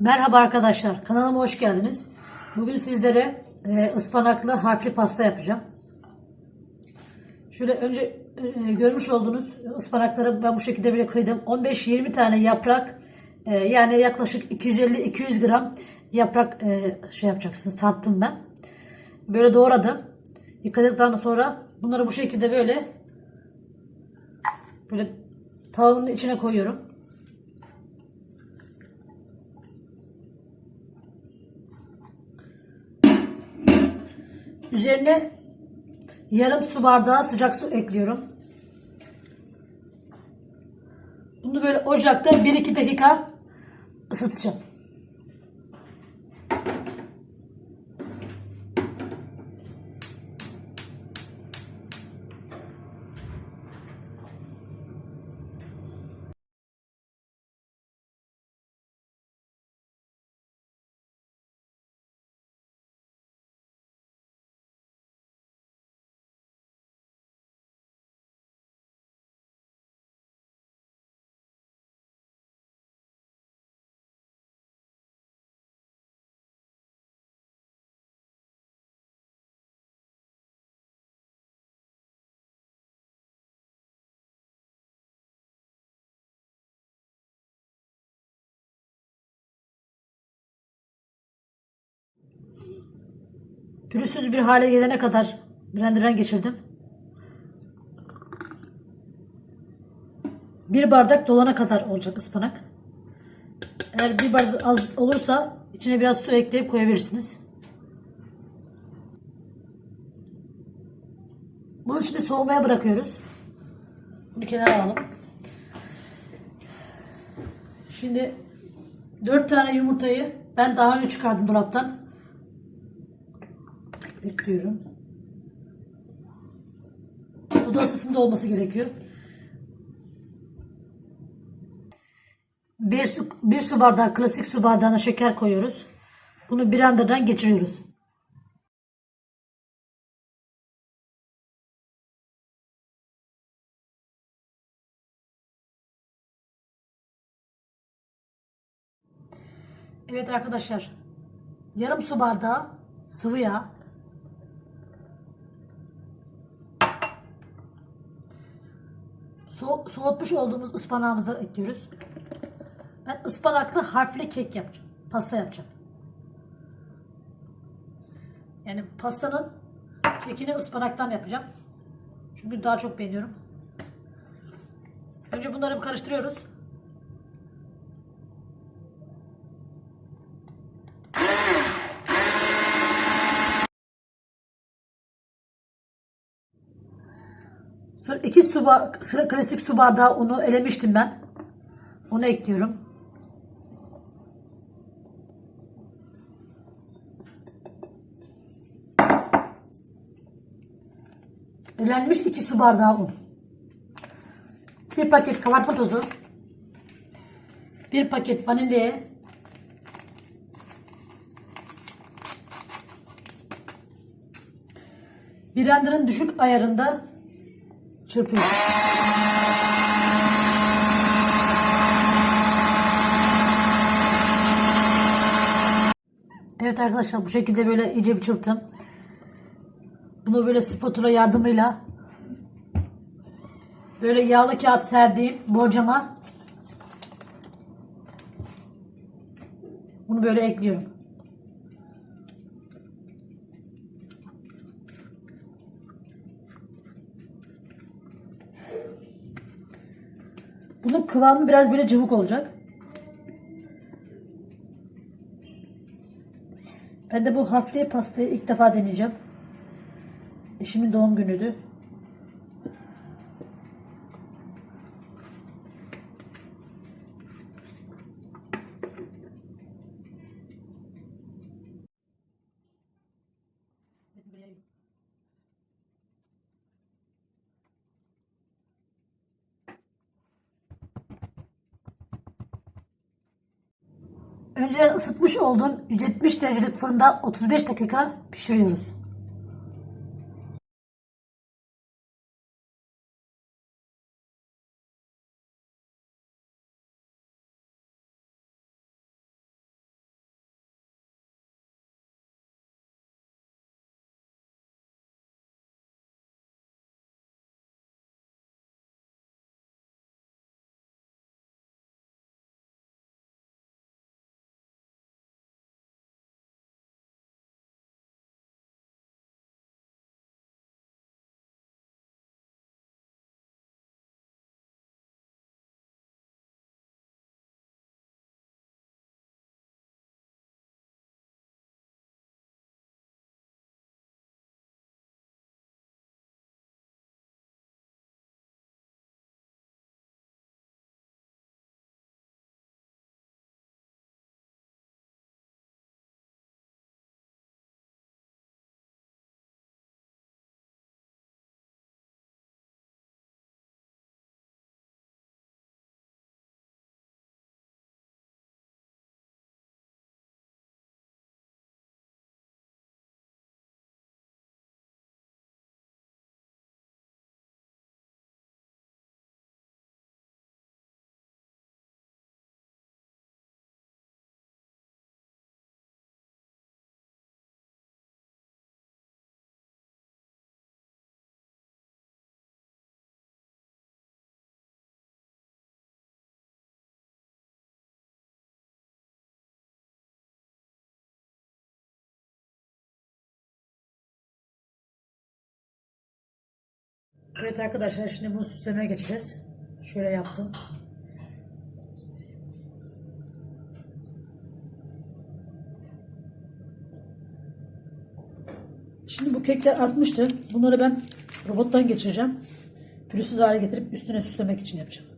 Merhaba arkadaşlar, kanalıma hoş geldiniz. Bugün sizlere e, ıspanaklı harfli pasta yapacağım. Şöyle önce e, görmüş olduğunuz ıspanakları ben bu şekilde bile kıydım. 15-20 tane yaprak, e, yani yaklaşık 250-200 gram yaprak e, şey yapacaksınız, tarttım ben. Böyle doğradım. Yıkadıktan sonra bunları bu şekilde böyle böyle tavuğun içine koyuyorum. Üzerine yarım su bardağı sıcak su ekliyorum. Bunu böyle ocakta 1-2 dakika ısıtacağım. Pürüzsüz bir hale gelene kadar blenderdan geçirdim. Bir bardak dolana kadar olacak ıspanak. Eğer bir bardak az olursa içine biraz su ekleyip koyabilirsiniz. Bunu şimdi soğumaya bırakıyoruz. Bunu kenara alalım. Şimdi 4 tane yumurtayı ben daha önce çıkardım dolaptan. Ekliyorum. Oda ısısında olması gerekiyor. Bir su, bir su bardağı klasik su bardağına şeker koyuyoruz. Bunu blenderdan geçiriyoruz. Evet arkadaşlar. Yarım su bardağı sıvı yağ. So soğutmuş olduğumuz ıspanağımızı ekliyoruz. Ben ıspanaklı harfli kek yapacağım. Pasta yapacağım. Yani pastanın kekini ıspanaktan yapacağım. Çünkü daha çok beğeniyorum. Önce bunları bir karıştırıyoruz. Sonra iki su bar- sıra klasik su bardağı unu elemiştim ben. Onu ekliyorum. Elenmiş iki su bardağı un. Bir paket kabartma tozu. Bir paket vanilya. Blender'ın düşük ayarında çırpıyorum. Evet arkadaşlar bu şekilde böyle iyice bir çırptım. Bunu böyle spatula yardımıyla böyle yağlı kağıt serdiğim borcama bunu böyle ekliyorum. Bunun kıvamı biraz böyle cıvık olacak. Ben de bu harfli pastayı ilk defa deneyeceğim. Eşimin doğum günüydü. Önceden ısıtmış olduğum 170 derecelik fırında 35 dakika pişiriyoruz. Evet arkadaşlar şimdi bunu süslemeye geçeceğiz. Şöyle yaptım. Şimdi bu kekler artmıştı. Bunları ben robottan geçireceğim. Pürüzsüz hale getirip üstüne süslemek için yapacağım.